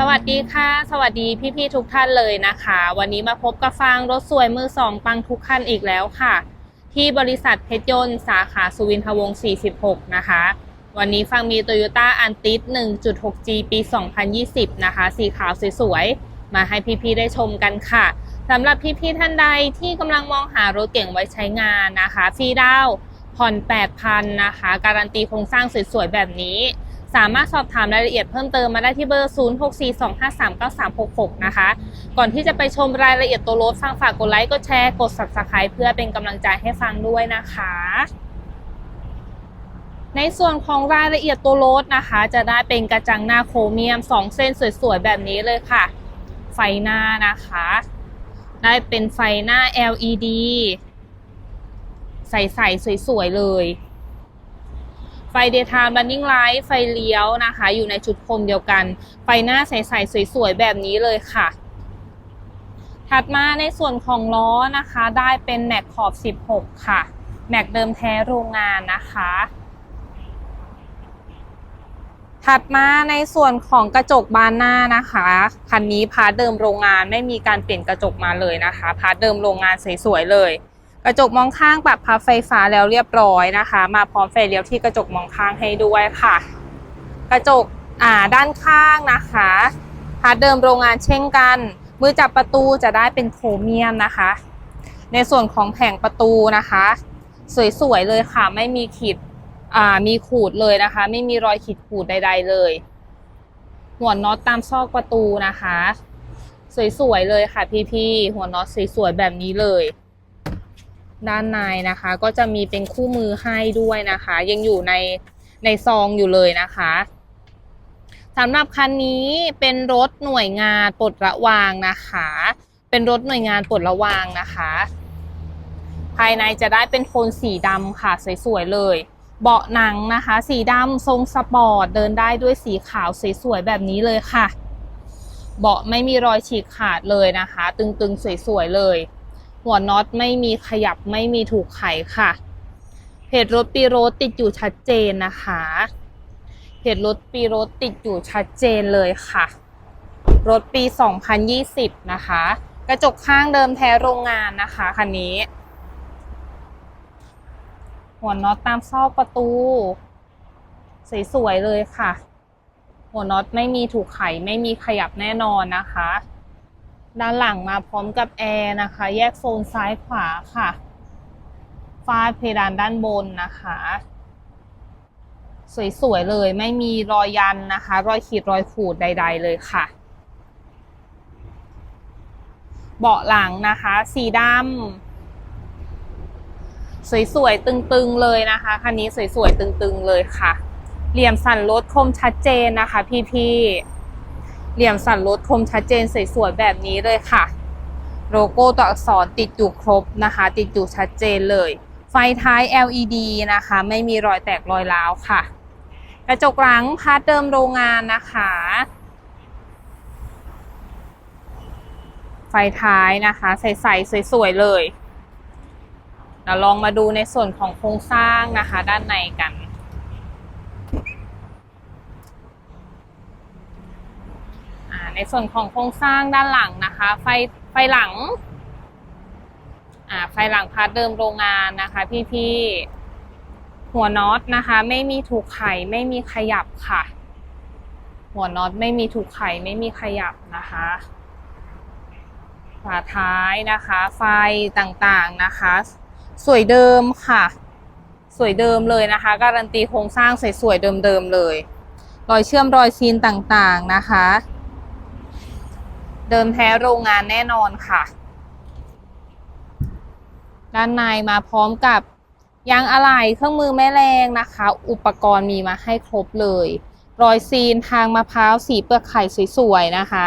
สวัสดีค่ะ สวัสดีพี่ๆทุกท่านเลยนะคะ วันนี้มาพบกับฟางรถสวยมือสองปังทุกคันอีกแล้วค่ะ ที่บริษัทเพชรยนต์สาขาสุวินทวงศ์46 นะคะ วันนี้ฟังมี Toyota a n t i s 1.6G ปี 2020 นะคะ สีขาวสวยๆ มาให้พี่ๆได้ชมกันค่ะสำหรับพี่ๆท่านใดที่กำลังมองหารถเก่งไว้ใช้งานนะคะฟรีดาวน์ผ่อน 8,000 นะคะ การันตีโครงสร้างสวยๆ แบบนี้ สามารถสอบถามรายละเอียดเพิ่มเติมมาได้ที่เบอร์ 0642539366 นะคะ ก่อนที่จะไปชมรายละเอียดตัวรถฟังฝากกดไลค์กดแชร์กด subscribe เพื่อเป็นกำลังใจให้ฟังด้วยนะคะ ในส่วนของรายละเอียดตัวรถนะคะ จะได้เป็นกระจังหน้าโครเมียม 2 เส้นสวยๆ แบบนี้เลยค่ะ ไฟหน้านะคะ ได้เป็นไฟหน้า LED ใสๆสวยๆเลย ไฟ daytime running light ไฟเลี้ยวนะคะ อยู่ในชุดโคมเดียวกัน ไฟหน้าใสๆสวยๆ แบบนี้เลยค่ะ ถัดมาในส่วนของล้อนะคะ ได้เป็นแม็กขอบ 16 ค่ะ แม็กเดิมแท้โรงงานนะคะ ถัดมาในส่วนของกระจกบานหน้านะคะ คันนี้พาร์ทเดิมโรงงานไม่มีการเปลี่ยนกระจกมาเลยนะคะ พาร์ทเดิมโรงงานสวยๆเลย กระจกมองข้างปรับพับไฟฟ้าแล้วเรียบร้อยนะคะ มาพร้อมไฟเลี้ยวที่กระจกมองข้างให้ด้วยค่ะ กระจกอ่าด้านข้างนะคะพาร์ทเดิมโรงงานเช่นกัน มือจับประตูจะได้เป็นโครเมียมนะคะ ในส่วนของแผงประตูนะคะ สวยๆเลยค่ะ ไม่มีขีดอ่ามีขูดเลยนะคะ ไม่มีรอยขีดขูดใด ๆ เลยหัวน็อตตามซอกประตูนะคะ สวยๆเลยค่ะพี่ๆหัวน็อตสวยๆแบบนี้เลย ด้านในนะคะ ก็จะมีเป็นคู่มือให้ด้วยนะคะ ยังอยู่ในในซองอยู่เลยนะคะสำหรับคันนี้เป็นรถหน่วยงานปลดระวางนะคะ เป็นรถหน่วยงานปลดระวางนะคะ ภายในจะได้เป็นโทนสีดำค่ะสวยๆเลย เบาะหนังนะคะ สีดำทรงสปอร์ตเดินได้ด้วยสีขาวสวยๆแบบนี้เลยค่ะ เบาะไม่มีรอยฉีกขาดเลยนะคะ ตึงๆสวยๆเลย หัวน็อตไม่มีขยับไม่มีถูกไขค่ะ เพจรถปีโรถติดอยู่ชัดเจนนะคะ เพจรถปีโรถติดอยู่ชัดเจนเลยค่ะ รถปี 2020 นะคะ กระจกข้างเดิมแท้โรงงานนะคะคันนี้ หัวน็อตตามซอกประตู สวยๆเลยค่ะ หัวน็อตไม่มีถูกไขไม่มีขยับแน่นอนนะคะ ด้านหลังมาพร้อมกับแอร์นะคะ แยกโซนซ้ายขวาค่ะฝ้าเพดานด้านบนนะคะ สวยๆเลยไม่มีรอยยันนะคะ รอยขีดรอยขูดใด ๆ เลยค่ะ เบาะหลังนะคะ สีดำสวยๆตึงๆเลยนะคะคันนี้สวยๆตึงๆเลยค่ะ เหลี่ยมสันรถคมชัดเจนนะคะ พี่ๆ เหลี่ยมสันรถคมชัดเจนสวยๆแบบนี้เลยค่ะ โลโก้ตัวอักษรติดอยู่ครบนะคะ ติดอยู่ชัดเจนเลย ไฟท้าย LED นะคะ ไม่มีรอยแตกรอยร้าวค่ะ กระจกหลังพาร์ทเดิมโรงงานนะคะ ไฟท้ายนะคะ ใสๆสวยๆเลยเราลองมาดูในส่วนของโครงสร้างนะคะ ด้านในกัน อ่า ในส่วนของโครงสร้างด้านหลังนะคะ ไฟไฟหลังอ่าไฟหลังพาร์ทเดิมโรงงานนะคะ พี่ๆหัวน็อตนะคะ ไม่มีถูกไขไม่มีขยับค่ะ หัวน็อตไม่มีถูกไขไม่มีขยับนะคะฝาท้ายนะคะ ไฟต่างๆนะคะ สวยเดิมค่ะ สวยเดิมเลยนะคะ การันตีโครงสร้างสวยๆเดิมๆเลย รอยเชื่อมรอยซีนต่างๆนะคะ เดิมแท้โรงงานแน่นอนค่ะ ด้านในมาพร้อมกับยางอะไหล่เครื่องมือแม่แรงนะคะ อุปกรณ์มีมาให้ครบเลย รอยซีนทางมะพร้าวสีเปลือกไข่สวยๆนะคะ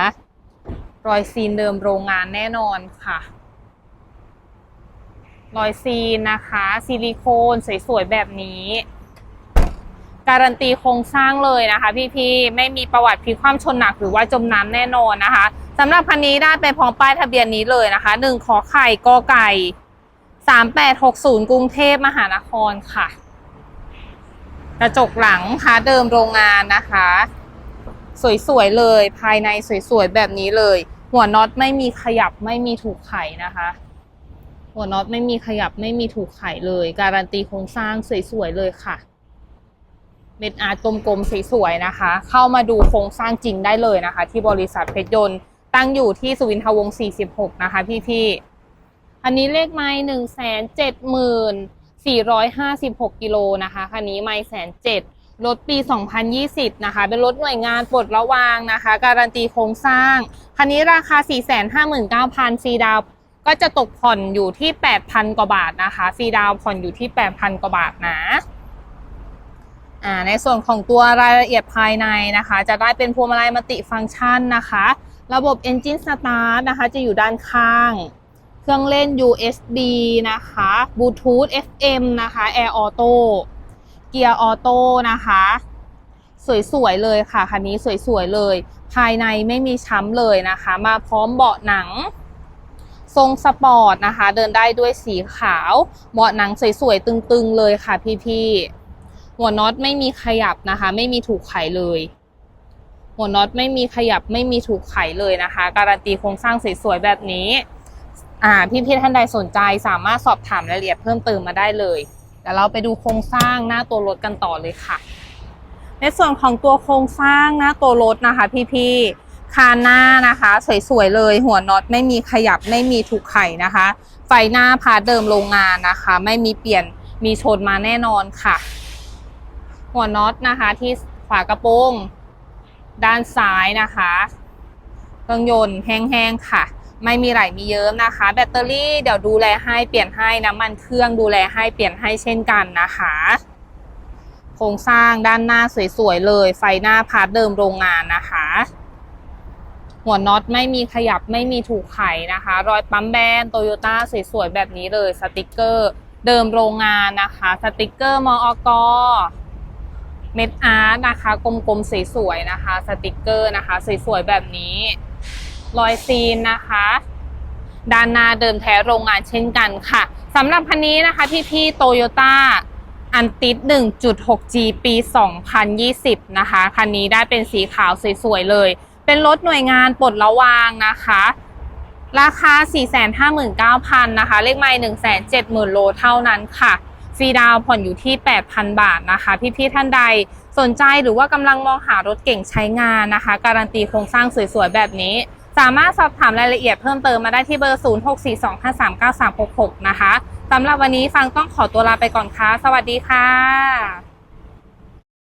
รอยซีนเดิมโรงงานแน่นอนค่ะ รอยซีนนะคะ ซิลิโคนสวยๆแบบนี้ การันตีโครงสร้างเลยนะคะ พี่ๆไม่มีประวัติพลิกคว่ำชนหนักหรือว่าจมน้ำแน่นอนนะคะ สำหรับคันนี้ได้ไปพร้อมป้ายทะเบียนนี้เลยนะคะหนึ่งขอไข่กอไก่สามแปดหกศูนย์กรุงเทพมหานครค่ะ กระจกหลังค่ะเดิมโรงงานนะคะ สวยๆเลยภายในสวยๆแบบนี้เลย หัวน็อตไม่มีขยับไม่มีถูกไขนะคะ หัวน็อตไม่มีขยับไม่มีถูกไขเลย การันตีโครงสร้างสวยๆเลยค่ะเม็ดอาร์ตกลมๆสวยๆนะคะ เข้ามาดูโครงสร้างจริงได้เลยนะคะ ที่บริษัทเพชรยนต์ ตั้งอยู่ที่สุวินทวงศ์46 นะคะพี่ๆอันนี้เลขไม้หนึ่งแสนเจ็ดหมื่นสี่ร้อยห้าสิบหกกิโลนะคะคันนี้ไม้แสนเจ็ดรถปี 2020 นะคะ เป็นรถหน่วยงานปลดระวางนะคะ การันตีโครงสร้าง คันนี้ราคา 459,000ฟรีดาวก็จะตกผ่อนอยู่ที่ 8,000 กว่าบาทนะคะฟรีดาวผ่อนอยู่ที่ 8,000 กว่าบาทนะอ่าในส่วนของตัวรายละเอียดภายในนะคะ จะได้เป็นพวงมาลัยมัลติฟังก์ชันนะคะ ระบบ Engine Start นะคะ จะอยู่ด้านข้าง เครื่องเล่น USB นะคะบลูทูธ FM นะคะ Air Auto เกียร์ออโต้นะคะ สวยๆเลยค่ะคันนี้สวยๆเลย ภายในไม่มีช้ำเลยนะคะ มาพร้อมเบาะหนัง ทรงสปอร์ตนะคะ เดินได้ด้วยสีขาว เบาะหนังสวยๆตึงๆเลยค่ะพี่ๆหัวน็อตไม่มีขยับนะคะ ไม่มีถูกไขเลย หัวน็อตไม่มีขยับไม่มีถูกไขเลยนะคะ การันตีโครงสร้างสวยๆแบบนี้ อ่าพี่ๆท่านใดสนใจสามารถสอบถามรายละเอียดเพิ่มเติมมาได้เลยเดี๋ยวเราไปดูโครงสร้างหน้าตัวรถกันต่อเลยค่ะ ในส่วนของตัวโครงสร้างหน้าตัวรถนะคะ พี่ๆคานหน้านะคะสวยๆเลย หัวน็อตไม่มีขยับไม่มีถูกไขนะคะ ไฟหน้าพาเดิมโรงงานนะคะ ไม่มีเปลี่ยนมีชนมาแน่นอนค่ะ หัวน็อตนะคะที่ฝากระโปรง ด้านซ้ายนะคะ เครื่องยนต์แห้งๆค่ะ ไม่มีไหลมีเยิ้มนะคะ แบตเตอรี่เดี๋ยวดูแลให้เปลี่ยนให้น้ำมันเครื่องดูแลให้เปลี่ยนให้เช่นกันนะคะ โครงสร้างด้านหน้าสวยๆเลย ไฟหน้าพาร์ทเดิมโรงงานนะคะ หัวน็อตไม่มีขยับไม่มีถูกไขนะคะ รอยปั๊มแบนโตโยต้าสวยๆแบบนี้เลย สติกเกอร์เดิมโรงงานนะคะ สติกเกอร์มอก เม็ดอาร์ตนะคะ กลมๆสวยๆนะคะ สติกเกอร์นะคะ สวยๆแบบนี้ รอยซีนนะคะด้านหน้าเดิมแท้โรงงานเช่นกันค่ะสำหรับคันนี้นะคะที่พี่โตโยต้าอันติด 1.6G ปี 2020 นะคะ คันนี้ได้เป็นสีขาวสวยๆเลย เป็นรถหน่วยงานปลดระวางนะคะ ราคา 459,000 นะคะ เลขไมล์170,000 โลเท่านั้นค่ะ รีดาวผ่อนอยู่ที่ 8,000 บาทนะคะ พี่ๆท่านใดสนใจหรือว่ากำลังมองหารถเก่งใช้งานนะคะ การันตีโครงสร้างสวยๆ แบบนี้ สามารถสอบถามรายละเอียดเพิ่มเติมมาได้ที่เบอร์ 0642539366 นะคะสำหรับวันนี้ฟังต้องขอตัวลาไปก่อนค่ะ สวัสดีค่ะ